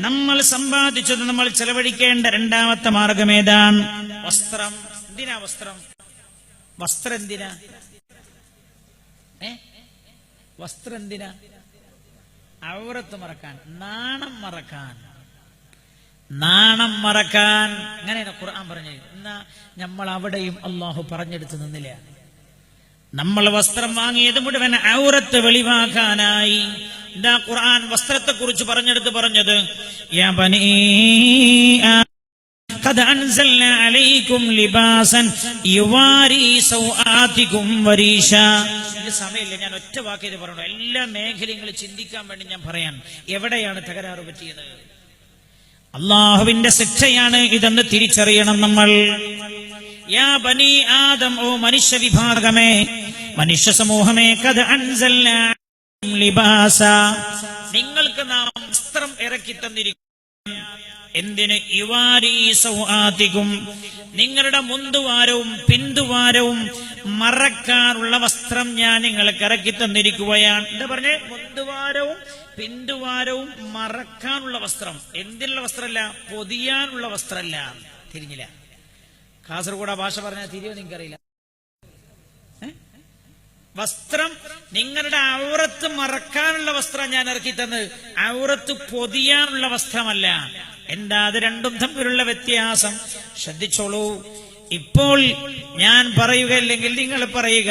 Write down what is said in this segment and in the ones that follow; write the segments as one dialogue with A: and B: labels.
A: നമ്മൾ സമ്പാദിച്ചത് നമ്മൾ ചെലവഴിക്കേണ്ട രണ്ടാമത്തെ മാർഗം ഏതാണ്? വസ്ത്രം. എന്തിനാ വസ്ത്രം? വസ്ത്രം എന്തിനാ? വസ്ത്രം എന്തിനാ? ഔറത്ത് മറക്കാൻ നാണം മറക്കാൻ. നാണം മറക്കാൻ. അങ്ങനെയാണ് ഖുർആൻ പറഞ്ഞത്. എന്നാ നമ്മൾ അവിടെയും അള്ളാഹു പറഞ്ഞെടുത്ത് നിന്നില്ല. നമ്മൾ വസ്ത്രം വാങ്ങിയത് മുഴുവൻ ഔറത്ത് വെളിവാക്കാനായി. എന്താ ഖുർആൻ വസ്ത്രത്തെ കുറിച്ച് പറഞ്ഞെടുത്ത് പറഞ്ഞത് സമയമില്ല ഞാൻ ഒറ്റ വാക്കിയത് പറഞ്ഞു എല്ലാ മേഖലകളും ചിന്തിക്കാൻ വേണ്ടി ഞാൻ പറയാൻ. എവിടെയാണ് തകരാറ് പറ്റിയത്? അള്ളാഹുവിന്റെ ശിക്ഷയാണ് ഇതെന്ന് തിരിച്ചറിയണം നമ്മൾ. യാ ബനി ആദം ഓ മനുഷ്യ വിഭാഗമേ മനുഷ്യ സമൂഹമേ കഥ അൻസല്ല നിങ്ങൾക്ക് നാം വസ്ത്രം ഇറക്കി തന്നിരിക്കും എന്തിന്? ഇവാരീസും നിങ്ങളുടെ മുന്തുവാരവും പിന്തുവാരവും മറക്കാനുള്ള വസ്ത്രം ഞാൻ നിങ്ങൾക്ക് ഇറക്കി തന്നിരിക്കുകയാണ്. എന്താ പറഞ്ഞേ? മുന്തുവാരവും പിന്തുവാരവും മറക്കാനുള്ള വസ്ത്രം. എന്തിനുള്ള വസ്ത്രമല്ല? പൊതിയാനുള്ള വസ്ത്രമല്ല. തിരിഞ്ഞില്ല. കാസർഗോഡ് ഭാഷ പറഞ്ഞാൽ തിരിയോ നിങ്ങൾക്കറിയില്ല. വസ്ത്രം നിങ്ങളുടെ ഔറത്ത് മറക്കാനുള്ള വസ്ത്രം ഞാൻ ഇറക്കി തന്നത് ഔറത്ത് പൊതിയാനുള്ള വസ്ത്രമല്ല. എന്താ അത് രണ്ടും തമ്മിലുള്ള വ്യത്യാസം? ശ്രദ്ധിച്ചോളൂ. ഇപ്പോൾ ഞാൻ പറയുകയില്ലെങ്കിൽ നിങ്ങൾ പറയുക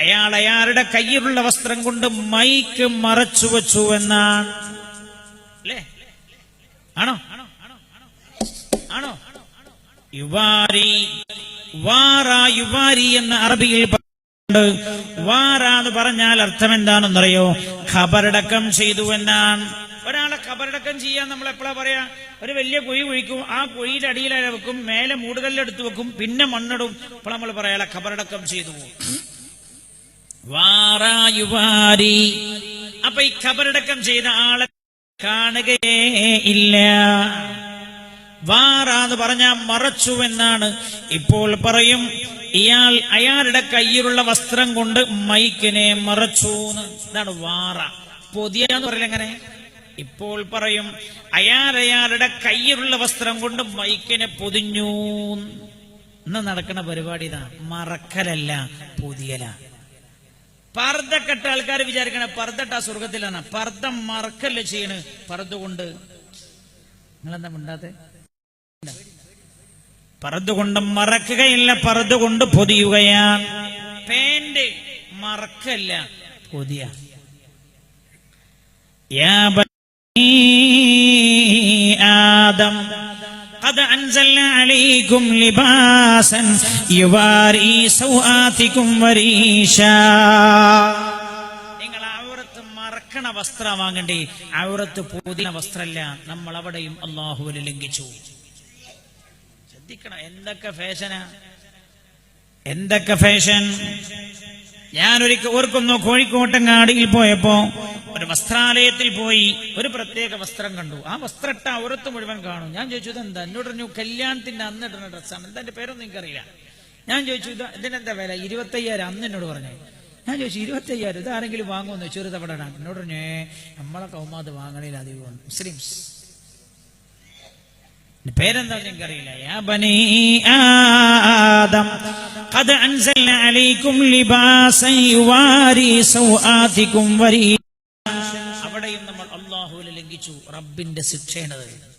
A: അയാൾ അയാളുടെ കയ്യിലുള്ള വസ്ത്രം കൊണ്ട് മൈക്ക് മറച്ചു വച്ചു എന്നാണ്. അല്ലേ? ആണോ? ആണോ? യുവാരി വാറ യുവാരി എന്ന അറബിയിൽ പറയുന്നുണ്ട് വാറ എന്ന് പറഞ്ഞാൽ അർത്ഥം എന്താണെന്നറിയോ ഖബറടക്കം ചെയ്തു എന്നാണ്. ഒരാളെ ഖബറടക്കം ചെയ്യാൻ നമ്മൾ എപ്പോഴാ പറയാ? ഒരു വലിയ കുഴി കുഴിക്കും ആ കുഴിയുടെ അടിയിൽ വെക്കും മേലെ മൂടുകല്ലെടുത്ത് വെക്കും പിന്നെ മണ്ണിടും. അപ്പോൾ നമ്മൾ പറയാ ഖബറടക്കം ചെയ്തു വാറായുവാരി അപ്പൊ ഈ ഖബറടക്കം ചെയ്ത ആളെ കാണുകയേ ഇല്ല. വാറ എന്ന് പറഞ്ഞാൽ മറച്ചു എന്നാണ് ഇപ്പോൾ പറയും. ഇയാൾ അയാളുടെ കയ്യിലുള്ള വസ്ത്രം കൊണ്ട് മൈക്കിനെ മറച്ചു ഇതാണ് വാറ. പൊതിയ എന്ന് എങ്ങനെ? ഇപ്പോൾ പറയും അയാൾ അയാളുടെ കയ്യിലുള്ള വസ്ത്രം കൊണ്ട് മൈക്കിനെ പൊതിഞ്ഞു ഇന്ന് നടക്കുന്ന പരിപാടി ഇതാ. മറക്കലല്ല പൊതിയല. പർദ്ദ കെട്ട ആൾക്കാർ വിചാരിക്കണ പർദ്ദട്ട സ്വർഗത്തിലാണ് പർദ്ദ മറക്കല്ല ചെയ്യണ്? പർദ്ദ കൊണ്ട്. നിങ്ങളെന്താ മിണ്ടാത്തെ? പറത് കൊണ്ട് മറക്കുകയില്ല പറത് കൊണ്ട് പൊതിയുകയാണ് പേന്റ് മറക്കല്ല പൊതിയ യാ ബനീ ആദം قد أنزلنا عليكم لباسا يواري سوآتكم وريشا നിങ്ങൾ ഔറത്ത് മറക്കണ വസ്ത്രം വാങ്ങണ്ടേ ഔറത്ത് പൂതിന വസ്ത്രമല്ല നമ്മൾ അവിടെയും അള്ളാഹുവിനെ ലംഘിച്ചു ശ്രദ്ധിക്കണം. എന്തൊക്കെ ഫാഷനാ എന്തൊക്കെ ഫാഷൻ ഞാനൊരിക്കൽ ഓർക്കുന്നു കോഴിക്കോട്ടങ്ങാടിയിൽ പോയപ്പോ ഒരു വസ്ത്രാലയത്തിൽ പോയി ഒരു പ്രത്യേക വസ്ത്രം കണ്ടു. ആ വസ്ത്രട്ട ഇട്ട മുഴുവൻ കാണും. ഞാൻ ചോദിച്ചു ഇതെന്താ? എന്നോട് പറഞ്ഞു കല്യാണത്തിന്റെ അന്ന് ഇടുന്ന ഡ്രസ്സാണ് എന്താ എന്റെ പേരൊന്നും എനിക്കറിയില്ല. ഞാൻ ചോദിച്ചു ഇത് ഇതിനെന്താ വില? ഇരുപത്തയ്യായിരം. അന്ന് എന്നോട് പറഞ്ഞു. ഞാൻ ചോദിച്ചു ഇരുപത്തയ്യായിരം? ഇതാരെങ്കിലും വാങ്ങുമെന്ന് ചെറുതവിടെ എന്നോട് പറഞ്ഞേ നമ്മളെ കൗമാത് വാങ്ങണില്ല അധികം മുസ്ലിംസ്. പേരെന്താ എനിക്കറിയില്ല അവിടെയും നമ്മൾ അള്ളാഹുവിനെ ലംഘിച്ചു. റബ്ബിന്റെ ശിക്ഷയാണത്.